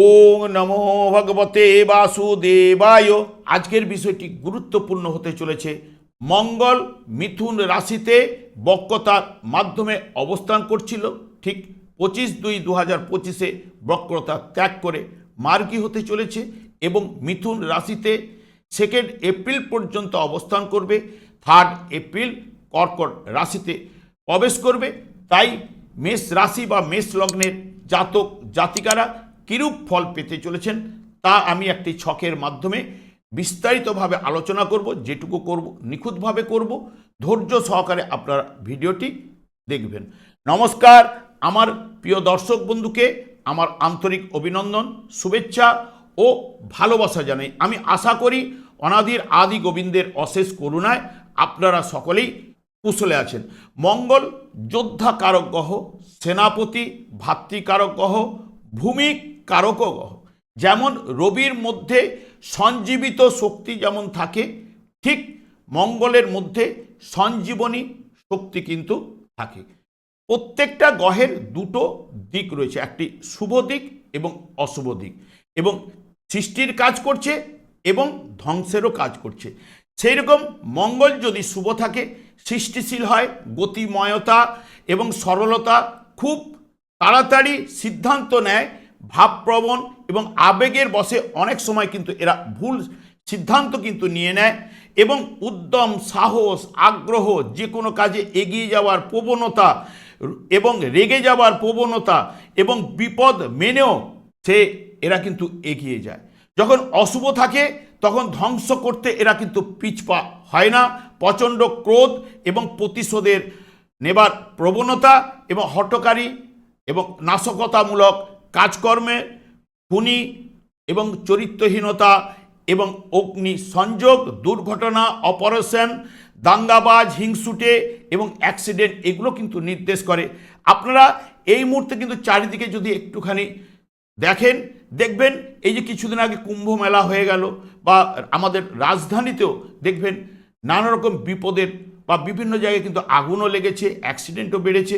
ওং নমো ভগবতে বাসুদেবায়। আজকের বিষয়টি গুরুত্বপূর্ণ হতে চলেছে। মঙ্গল মিথুন রাশিতে বক্রতার মাধ্যমে অবস্থান করছিল। ঠিক পঁচিশ দুই দু হাজার পঁচিশে বক্রতা ত্যাগ করে মার্গী হতে চলেছে এবং মিথুন রাশিতে সেকেন্ড এপ্রিল পর্যন্ত অবস্থান করবে। থার্ড এপ্রিল কর্কট রাশিতে প্রবেশ করবে। তাই মেষ রাশি বা মেষ লগ্নের জাতক জাতিকারা কিরূপ ফল পেতে চলেছেন, তা আমি একটি ছকের মাধ্যমে বিস্তারিতভাবে আলোচনা করব, যেটুকু করব, নিখুঁতভাবে করব। ধৈর্য সহকারে আপনার ভিডিওটি দেখবেন। নমস্কার, আমার প্রিয় দর্শক বন্ধুকে আমার আন্তরিক অভিনন্দন, শুভেচ্ছা ও ভালোবাসা জানাই। আমি আশা করি অনাদির আদি গোবিন্দের অশেষ করুণায় আপনারা সকলেই কুশলে আছেন। মঙ্গল যোদ্ধা কারক গ্রহ, সেনাপতি, ভাতৃকারক গ্রহ ভূমি কারক গ্রহ যেমন রবির মধ্যে সঞ্জীবিত শক্তি যেমন থাকে, ঠিক মঙ্গলের মধ্যে সঞ্জীবনী শক্তি কিন্তু থাকে। প্রত্যেকটা গ্রহের দুটো দিক রয়েছে, একটি শুভ দিক এবং অশুভ দিক। এবং সৃষ্টির কাজ করছে এবং ধ্বংসেরও কাজ করছে। সেই রকম মঙ্গল যদি শুভ থাকে, সৃষ্টিশীল হয়, গতিময়তা এবং সরলতা খুব তাড়াতাড়ি সিদ্ধান্ত নেয় ভাবপ্রবণ এবং আবেগের বসে অনেক সময় কিন্তু এরা ভুল সিদ্ধান্ত কিন্তু নিয়ে নেয় এবং উদ্যম, সাহস, আগ্রহ, যে কোনো কাজে এগিয়ে যাওয়ার প্রবণতা এবং রেগে যাওয়ার প্রবণতা এবং বিপদ মেনেও সে, এরা কিন্তু এগিয়ে যায়। যখন অশুভ থাকে, তখন ধ্বংস করতে এরা কিন্তু পিছপা হয় না। প্রচণ্ড ক্রোধ এবং প্রতিশোধের নেবার প্রবণতা এবং হটকারী এবং নাশকতামূলক কাজকর্মে খুনি এবং চরিত্রহীনতা এবং অগ্নি সংযোগ দুর্ঘটনা, অপারেশন, দাঙ্গাবাজ, হিংসুটে এবং অ্যাক্সিডেন্ট এগুলো কিন্তু নির্দেশ করে। আপনারা এই মুহূর্তে কিন্তু চারিদিকে যদি একটুখানি দেখেন, দেখবেন এই যে কিছুদিন আগে কুম্ভ মেলা হয়ে গেল বা আমাদের রাজধানীতেও দেখবেন নানা রকম বিপদের বা বিভিন্ন জায়গায় কিন্তু আগুনও লেগেছে অ্যাক্সিডেন্টও বেড়েছে।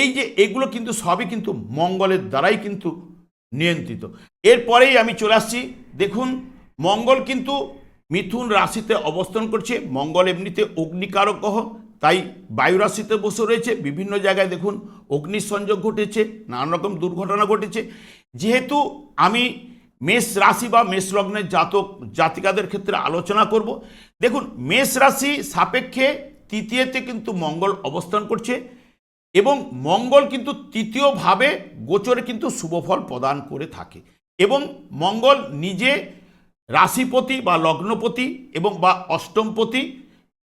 এই যে এগুলো কিন্তু সবই কিন্তু মঙ্গলের দ্বারাই কিন্তু নিয়ন্ত্রিত। এরপরেই আমি চলে আসছি। দেখুন, মঙ্গল কিন্তু মিথুন রাশিতে অবস্থান করছে। মঙ্গল এমনিতে অগ্নিকারক গ্রহ, তাই বায়ু রাশিতে বসে রয়েছে। বিভিন্ন জায়গায় দেখুন অগ্নির সংযোগ ঘটেছে নানান রকম দুর্ঘটনা ঘটেছে। যেহেতু আমি মেষ রাশি বা মেষ লগ্নের জাতক, জাতিকাদের ক্ষেত্রে আলোচনা করব। দেখুন, মেষ রাশি সাপেক্ষে তৃতীয়তে কিন্তু মঙ্গল অবস্থান করছে এবং মঙ্গল কিন্তু তৃতীয়ভাবে গোচরে কিন্তু শুভফল প্রদান করে থাকে এবং মঙ্গল নিজে রাশিপতি বা লগ্নপতি এবং বা অষ্টমপতি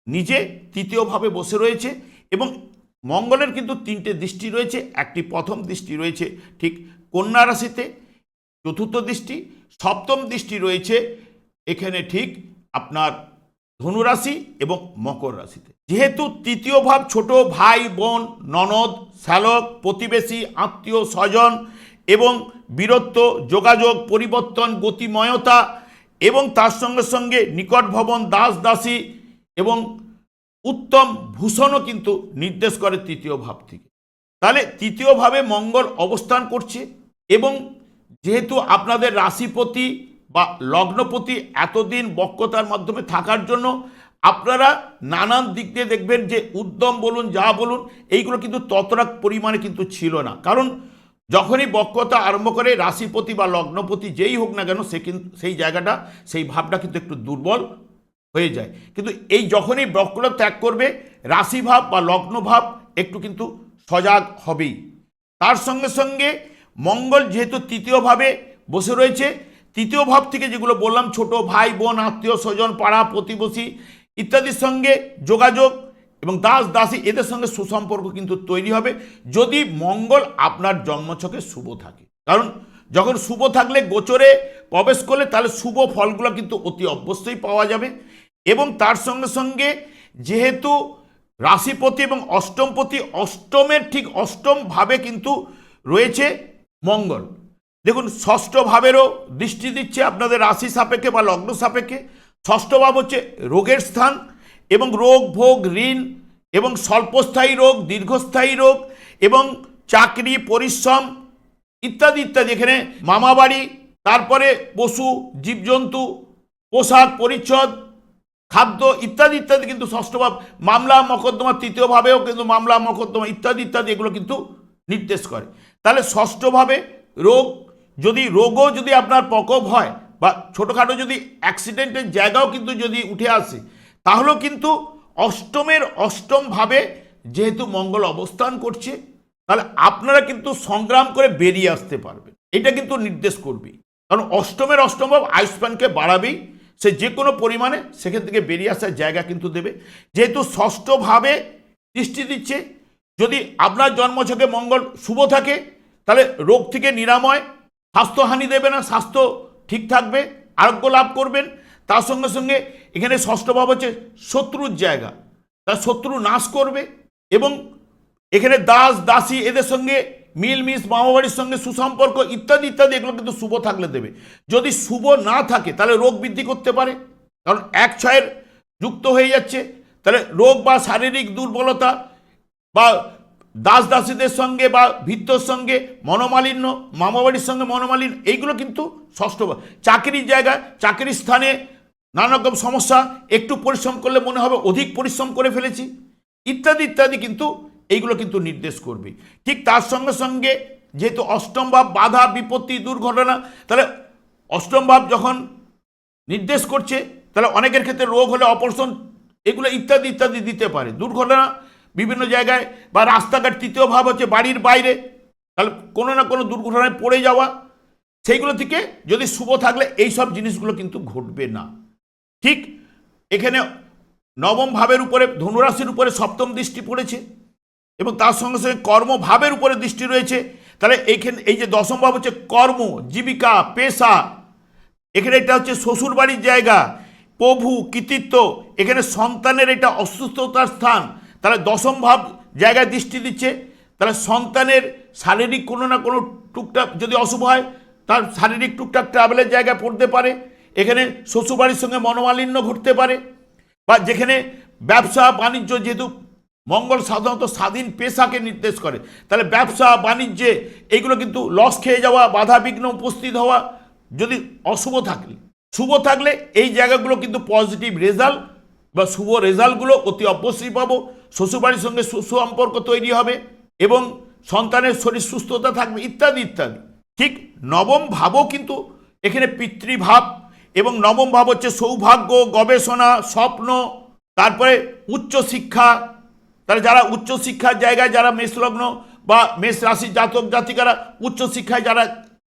নিজে তৃতীয়ভাবে বসে রয়েছে এবং মঙ্গলের কিন্তু তিনটে দৃষ্টি রয়েছে, একটি প্রথম দৃষ্টি রয়েছে ঠিক কন্যা রাশিতে, চতুর্থ দৃষ্টি, সপ্তম দৃষ্টি রয়েছে, এখানে ঠিক আপনার ধনুরাশি এবং মকর রাশিতে। যেহেতু তৃতীয় ভাব ছোট, ভাই, বোন, ননদ, শ্যালক, প্রতিবেশী, আত্মীয়, স্বজন এবং বীরত্ব, যোগাযোগ, পরিবর্তন, গতিময়তা এবং তার সঙ্গে সঙ্গে নিকট ভবন, দাস, দাসী এবং উত্তম ভূষণও কিন্তু নির্দেশ করে তৃতীয় ভাব থেকে। তাহলে তৃতীয়ভাবে মঙ্গল অবস্থান করছে এবং যেহেতু আপনাদের রাশিপতি বা লগ্নপতি এতদিন বক্রতার মাধ্যমে থাকার জন্য আপনারা নানান দিক দিয়ে দেখবেন যে উদ্যম বলুন, যা বলুন, এইগুলো কিন্তু ততটা পরিমাণে কিন্তু ছিল না। কারণ যখনই বক্রতা আরম্ভ করে, রাশিপতি বা লগ্নপতি যেই হোক না কেন, সে কিন্তু সেই জায়গাটা, সেই ভাবটা কিন্তু একটু দুর্বল হয়ে যায়। কিন্তু এই যখনই বক্রতা ত্যাগ করবে, রাশিভাব বা লগ্নভাব একটু কিন্তু সজাগ হবেই। তার সঙ্গে সঙ্গে মঙ্গল যেহেতু তৃতীয়ভাবে বসে রয়েছে তৃতীয় ভাব থেকে যেগুলো বললাম, ছোট ভাই, বোন, আত্মীয়, স্বজন, পাড়া, প্রতিবেশী ইত্যাদির সঙ্গে যোগাযোগ এবং দাস, দাসী, এদের সঙ্গে সুসম্পর্ক কিন্তু তৈরি হবে যদি মঙ্গল আপনার জন্মছকে শুভ থাকে। কারণ যখন শুভ থাকলে গোচরে প্রবেশ করলে তাহলে শুভ ফলগুলো কিন্তু অতি অবশ্যই পাওয়া যাবে এবং তার সঙ্গে সঙ্গে যেহেতু রাশিপতি এবং অষ্টমপতি অষ্টমের ঠিক অষ্টমভাবে কিন্তু রয়েছে মঙ্গল। দেখুন, ষষ্ঠ ভাবেরও দৃষ্টি দিচ্ছে আপনাদের রাশি সাপেক্ষে বা লগ্ন সাপেক্ষে। ষষ্ঠ ভাব হচ্ছে রোগের স্থান এবং রোগ, ভোগ, ঋণ এবং স্বল্পস্থায়ী রোগ, দীর্ঘস্থায়ী রোগ এবং চাকরি, পরিশ্রম ইত্যাদি ইত্যাদি। এখানে মামাবাড়ি তারপরে পশু, জীবজন্তু, পোশাক, পরিচ্ছদ, খাদ্য ইত্যাদি ইত্যাদি কিন্তু ষষ্ঠভাব মামলা, মকদ্দমা তৃতীয়ভাবেও কিন্তু মামলা, মকদ্দমা ইত্যাদি ইত্যাদি এগুলো কিন্তু নির্দেশ করে। তাহলে ষষ্ঠভাবে রোগ যদি রোগও যদি আপনার প্রকোপ হয় বা ছোটোখাটো যদি অ্যাক্সিডেন্টের জায়গাও কিন্তু যদি উঠে আসে, তাহলেও কিন্তু অষ্টমের অষ্টমভাবে যেহেতু মঙ্গল অবস্থান করছে, তাহলে আপনারা কিন্তু সংগ্রাম করে বেরিয়ে আসতে পারবেন। এটা কিন্তু নির্দেশ করবে। কারণ অষ্টমের অষ্টম ভাব আয়ুষ্মানকে বাড়াবেই, সে যে কোনো পরিমাণে সেখান থেকে বেরিয়ে আসার জায়গা কিন্তু দেবে। যেহেতু ষষ্ঠভাবে দৃষ্টি দিচ্ছে, যদি আপনার জন্মছকে মঙ্গল শুভ থাকে, তাহলে রোগ থেকে নিরাময় স্বাস্থ্যহানি দেবে না স্বাস্থ্য ঠিক থাকবে, আরোগ্য লাভ করবেন। তার সঙ্গে সঙ্গে এখানে ষষ্ঠ ভাব হচ্ছে শত্রুর জায়গা। তার শত্রু নাশ করবে এবং এখানে দাস, দাসী এদের সঙ্গে মিল মিস মামাবাড়ির সঙ্গে সুসম্পর্ক ইত্যাদি ইত্যাদি, এগুলো কিন্তু শুভ থাকলে দেবে। যদি শুভ না থাকে, তাহলে রোগ বৃদ্ধি করতে পারে। কারণ এক ছয়ের যুক্ত হয়ে যাচ্ছে। তাহলে রোগ বা শারীরিক দুর্বলতা বা দাস দাসীদের সঙ্গে বা ভিত্তর সঙ্গে মনোমালিন্য, মামাবাড়ির সঙ্গে মনোমালিন্য, এইগুলো কিন্তু ষষ্ঠ চাকরির জায়গা চাকরির স্থানে নানা রকম সমস্যা, একটু পরিশ্রম করলে মনে হবে অধিক পরিশ্রম করে ফেলেছি, ইত্যাদি ইত্যাদি কিন্তু এইগুলো কিন্তু নির্দেশ করবে। ঠিক তার সঙ্গে সঙ্গে যেহেতু অষ্টম ভাব, বাধা, বিপত্তি, দুর্ঘটনা, তাহলে অষ্টম ভাব যখন নির্দেশ করছে, তাহলে অনেকের ক্ষেত্রে রোগ হলে অপারেশন, এগুলো ইত্যাদি ইত্যাদি দিতে পারে। দুর্ঘটনা বিভিন্ন জায়গায় বা রাস্তাঘাট তৃতীয় ভাব হচ্ছে বাড়ির বাইরে। তাহলে কোনো না কোনো দুর্ঘটনায় পড়ে যাওয়া। সেইগুলো থেকে যদি শুভ থাকলে এই সব জিনিসগুলো কিন্তু ঘটবে না। ঠিক এখানে নবম ভাবের উপরে, ধনুরাশির উপরে সপ্তম দৃষ্টি পড়েছে এবং তার সঙ্গে সঙ্গে কর্মভাবের উপরে দৃষ্টি রয়েছে। তাহলে এইখানে এই যে দশম ভাব হচ্ছে কর্ম, জীবিকা, পেশা। এখানে এটা হচ্ছে শ্বশুর বাড়ির জায়গা, প্রভু, কৃতিত্ব। এখানে সন্তানের এটা অসুস্থতার স্থান। তাহলে দশম ভাব জায়গায় দৃষ্টি দিচ্ছে তারা সন্তানের শারীরিক কোনো না কোনো টুকটাক যদি অশুভ হয়, তার শারীরিক টুকটাক ট্রাভেলের জায়গায় পড়তে পারে, এখানে শ্বশুরবাড়ির সঙ্গে মনোমালিন্য ঘটতে পারে, বা যেখানে ব্যবসা বাণিজ্য যেহেতু মঙ্গল সাধারণত স্বাধীন পেশাকে নির্দেশ করে, তাহলে ব্যবসা, বাণিজ্যে এইগুলো কিন্তু লস খেয়ে যাওয়া, বাধা বিঘ্ন উপস্থিত হওয়া যদি অশুভ থাকলে শুভ থাকলে এই জায়গাগুলো কিন্তু পজিটিভ রেজাল্ট বা শুভ রেজাল্টগুলো অতি অবশ্যই পাবো। শ্বশুরবাড়ির সঙ্গে সুসম্পর্ক তৈরি হবে এবং সন্তানের শরীর সুস্থতা থাকবে, ইত্যাদি ইত্যাদি। ঠিক নবম ভাবও কিন্তু এখানে পিতৃভাব এবং নবম ভাব হচ্ছে সৌভাগ্য, গবেষণা, স্বপ্ন, তারপরে উচ্চ শিক্ষা তাহলে যারা উচ্চ শিক্ষার জায়গায় যারা মেষলগ্ন বা মেষ রাশির জাতক জাতিকারা উচ্চ শিক্ষায় যারা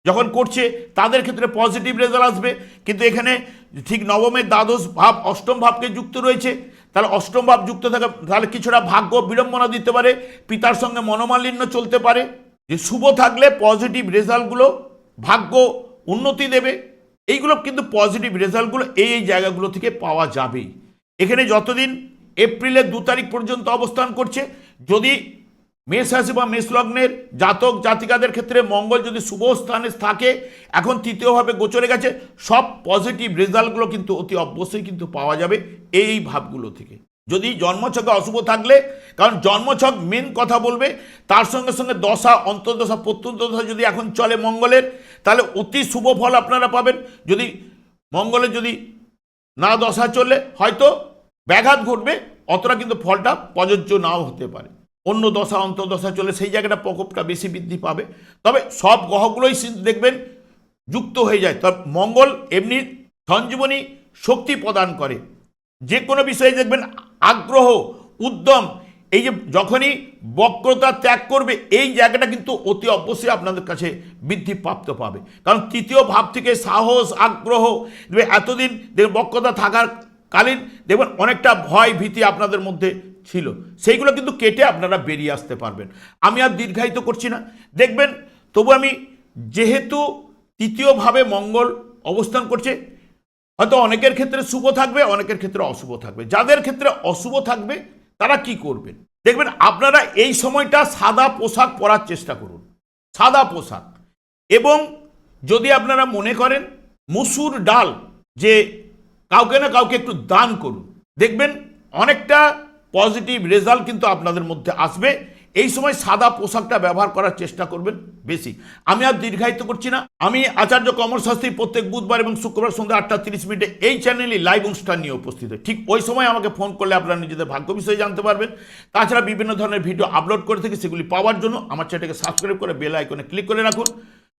যখন করছে, তাদের ক্ষেত্রে পজিটিভ রেজাল্ট আসবে। কিন্তু এখানে ঠিক নবমের দ্বাদশ ভাব, অষ্টম ভাবকে যুক্ত রয়েছে। তাহলে অষ্টম ভাব যুক্ত থাকে, তাহলে কিছুটা ভাগ্য বিড়ম্বনা দিতে পারে, পিতার সঙ্গে মনোমালিন্য চলতে পারে। যে শুভ থাকলে পজিটিভ রেজাল্টগুলো ভাগ্য উন্নতি দেবে। এইগুলো কিন্তু পজিটিভ রেজাল্টগুলো এই এই জায়গাগুলো থেকে পাওয়া যাবেই। এখানে যতদিন এপ্রিলের দু তারিখ পর্যন্ত অবস্থান করছে, যদি মেষ রাশি বা মেষ লগ্নের জাতক জাতিকাদের ক্ষেত্রে মঙ্গল যদি শুভ স্থানে থাকে, এখন তৃতীয়ভাবে গোচরে গেছে, সব পজিটিভ রেজাল্টগুলো কিন্তু অতি অবশ্যই কিন্তু পাওয়া যাবে এই ভাবগুলো থেকে। যদি জন্মছকে অশুভ থাকলে, কারণ জন্মছক মেন কথা বলবে, তার সঙ্গে সঙ্গে দশা, অন্তর্দশা, প্রত্যন্তদশা যদি এখন চলে মঙ্গলের, তাহলে অতি শুভ ফল আপনারা পাবেন। যদি মঙ্গলের যদি না দশা চললে হয়তো ব্যাঘাত ঘটবে, অতটা কিন্তু ফলটা প্রযোজ্য নাও হতে পারে। অন্য দশা, অন্তর্দশা চলে, সেই জায়গাটা প্রকোপটা বেশি বৃদ্ধি পাবে। তবে সব গ্রহগুলোই দেখবেন যুক্ত হয়ে যায়। তবে মঙ্গল এমনি সঞ্জীবনী শক্তি প্রদান করে। যে কোনো বিষয়ে দেখবেন আগ্রহ, উদ্যম, এই যে যখনই বক্রতা ত্যাগ করবে, এই জায়গাটা কিন্তু অতি অবশ্যই আপনাদের কাছে বৃদ্ধি প্রাপ্ত পাবে। কারণ তৃতীয় ভাব থেকে সাহস, আগ্রহ এতদিন বক্রতা থাকার কালীন দেখবেন অনেকটা ভয় ভীতি আপনাদের মধ্যে ছিল। সেইগুলো কিন্তু কেটে আপনারা বেরিয়ে আসতে পারবেন। আমি আর দীর্ঘায়িত করছি না। দেখবেন, তবু আমি যেহেতু তৃতীয়ভাবে মঙ্গল অবস্থান করছে, হয়তো অনেকের ক্ষেত্রে শুভ থাকবে, অনেকের ক্ষেত্রে অশুভ থাকবে। যাদের ক্ষেত্রে অশুভ থাকবে, তারা কি করবেন? দেখবেন, আপনারা এই সময়টা সাদা পোশাক পরার চেষ্টা করুন। সাদা পোশাক। এবং যদি আপনারা মনে করেন, মুসুর ডাল যে কাউকে না কাউকে একটু দান করুন, দেখবেন অনেকটা পজিটিভ রেজাল্ট কিন্তু আপনাদের মধ্যে আসবে। এই সময় সাদা পোশাকটা ব্যবহার করার চেষ্টা করবেন বেশি। আমি আর দীর্ঘায়িত করছি না। আমি আচার্য কমল শাস্ত্রী প্রত্যেক বুধবার এবং শুক্রবার সন্ধ্যা আটটা তিরিশ মিনিটে এই চ্যানেলে লাইভ অনুষ্ঠান নিয়ে উপস্থিত। ঠিক ওই সময় আমাকে ফোন করলে আপনারা নিজেদের ভাগ্য বিষয়ে জানতে পারবেন। তাছাড়া বিভিন্ন ধরনের ভিডিও আপলোড করে থাকি, সেগুলি পাওয়ার জন্য আমার চ্যানেলকে সাবস্ক্রাইব করে বেল আইকনে ক্লিক করে রাখুন।